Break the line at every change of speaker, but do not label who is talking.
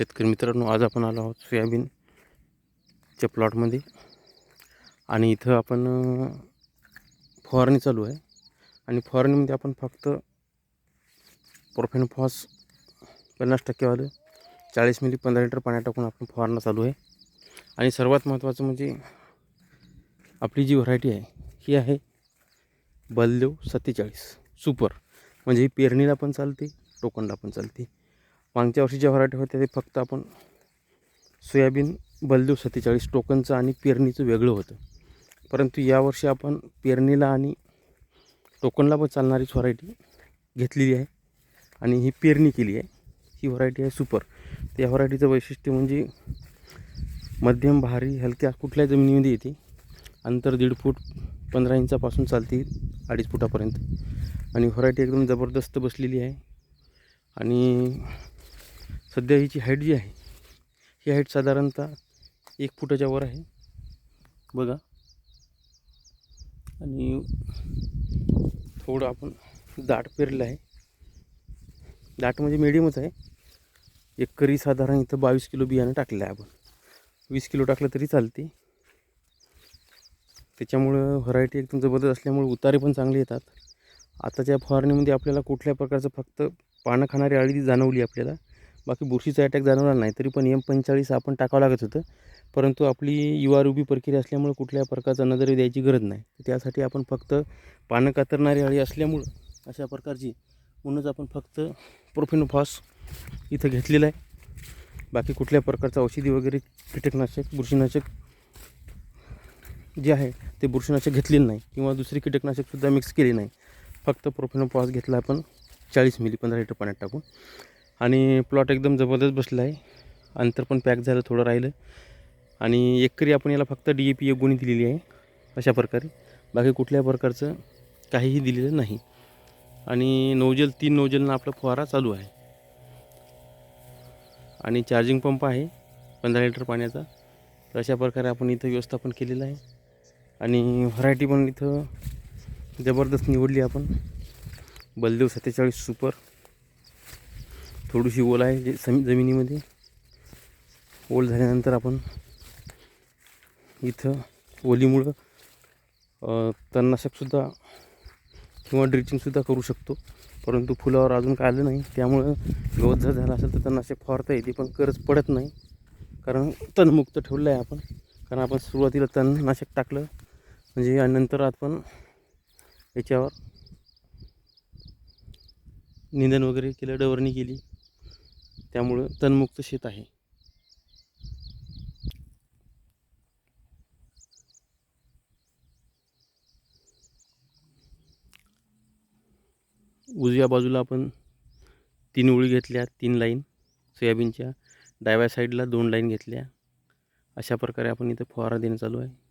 शेतकरी मित्रांनो आज आपण आलो आहोत सोयाबीनच्या प्लॉटमध्ये आणि इथं आपण फवारणी चालू आहे. आणि फवारणीमध्ये आपण फक्त प्रोफेनफॉस पन्नास टक्केवालं चाळीस मिली पंधरा लिटर पाण्यात टाकून आपण फवारणं चालू आहे. आणि सर्वात महत्त्वाचं म्हणजे आपली जी व्हरायटी आहे ही आहे बलदेव सत्तेचाळीस. सुपर. म्हणजे ही पेरणीला पण चालते टोकनला पण चालते. मागच्या वर्षी ज्या व्हरायटी होत्या ते फक्त आपण सोयाबीन बलदेव सत्तेचाळीस टोकनचं आणि पेरणीचं वेगळं होतं. परंतु यावर्षी आपण पेरणीला आणि टोकनला पण चालणारीच व्हरायटी घेतलेली आहे आणि ही पेरणी केली आहे. ही व्हरायटी आहे सुपर. त्या व्हरायटीचं वैशिष्ट्य म्हणजे मध्यम भारी हलक्या कुठल्या जमिनीमध्ये येते. अंतर दीड फूट पंधरा इंचापासून चालते अडीच फुटापर्यंत. आणि व्हरायटी एकदम जबरदस्त बसलेली आहे. आणि सध्या हिची हाईट जी आहे ही हाईट साधारणतः एक फुटाच्या वर आहे. बघा. आणि थोडं आपण दाट पेरलं आहे. दाट म्हणजे मिडियमच आहे. एक करी साधारण इथं बावीस किलो बियाणं टाकलं आहे आपण. वीस किलो टाकलं तरी चालते. त्याच्यामुळं व्हरायटी एकदम जबरदस्त असल्यामुळे उतारे पण चांगले येतात. आताच्या फवारणीमध्ये आपल्याला कुठल्या प्रकारचं फक्त पानं खाणारी अळी जाणवली आपल्याला. बाकी बुरशीचा अटॅक जाणवणार नाही. तरी पण एम पंचेचाळीस आपण टाकावं लागत होतं. परंतु आपली युवा रुबी प्रक्रिया असल्यामुळे कुठल्या प्रकारचा नजर द्यायची गरज नाही. त्यासाठी आपण फक्त पानं कातरणारी अळी असल्यामुळं अशा प्रकारची म्हणूनच आपण फक्त प्रोफेनोफॉस इथं घेतलेला आहे. बाकी कुठल्या प्रकारचं औषधी वगैरे कीटकनाशक बुरशीनाशक जे आहे ते बुरशीनाशक घेतलेलं नाही किंवा दुसरी कीटकनाशकसुद्धा मिक्स केली नाही. फक्त प्रोफेनोफॉस घेतला आपण चाळीस मिली पंधरा लिटर पाण्यात टाकून. आणि प्लॉट एकदम जबरदस्त बसला आहे. अंतर पण पॅक झालं थोडं राहिलं. आणि एकरी आपण याला फक्त डी ए पी एक गुणी दिलेली आहे अशा प्रकारे. बाकी कुठल्या प्रकारचं काहीही दिलेलं नाही. आणि नोजल तीन नोजलनं आपला फवारा चालू आहे. आणि चार्जिंग पंप आहे पंधरा लिटर पाण्याचा. तर अशा प्रकारे आपण इथं व्यवस्थापन केलेलं आहे. आणि व्हरायटी पण इथं जबरदस्त निवडली आपण. बलदेव सत्तेचाळीस सुपर थोडीशी ओल आहे जे समी जमिनीमध्ये. ओल झाल्यानंतर आपण इथं ओलीमुळं तणनाशकसुद्धा किंवा ड्रिचिंगसुद्धा करू शकतो. परंतु फुलावर अजून काय आलं नाही. त्यामुळं गवत जर झालं असेल तर तणनाशक फवारता येते पण गरज पडत नाही. कारण तणमुक्त ठेवलं आहे आपण. कारण आपण सुरुवातीला तणनाशक टाकलं. म्हणजे आणि नंतर आपण याच्यावर निंदन वगैरे केलं डवरणी केली. त्यामुळं तणमुक्त शेत आहे. उजव्या बाजूला आपण तीन ओळी घेतल्या तीन लाईन. सोयाबीनच्या डाव्या साईडला दोन लाईन घेतल्या. अशा प्रकारे आपण इथं फवारा देणं चालू आहे.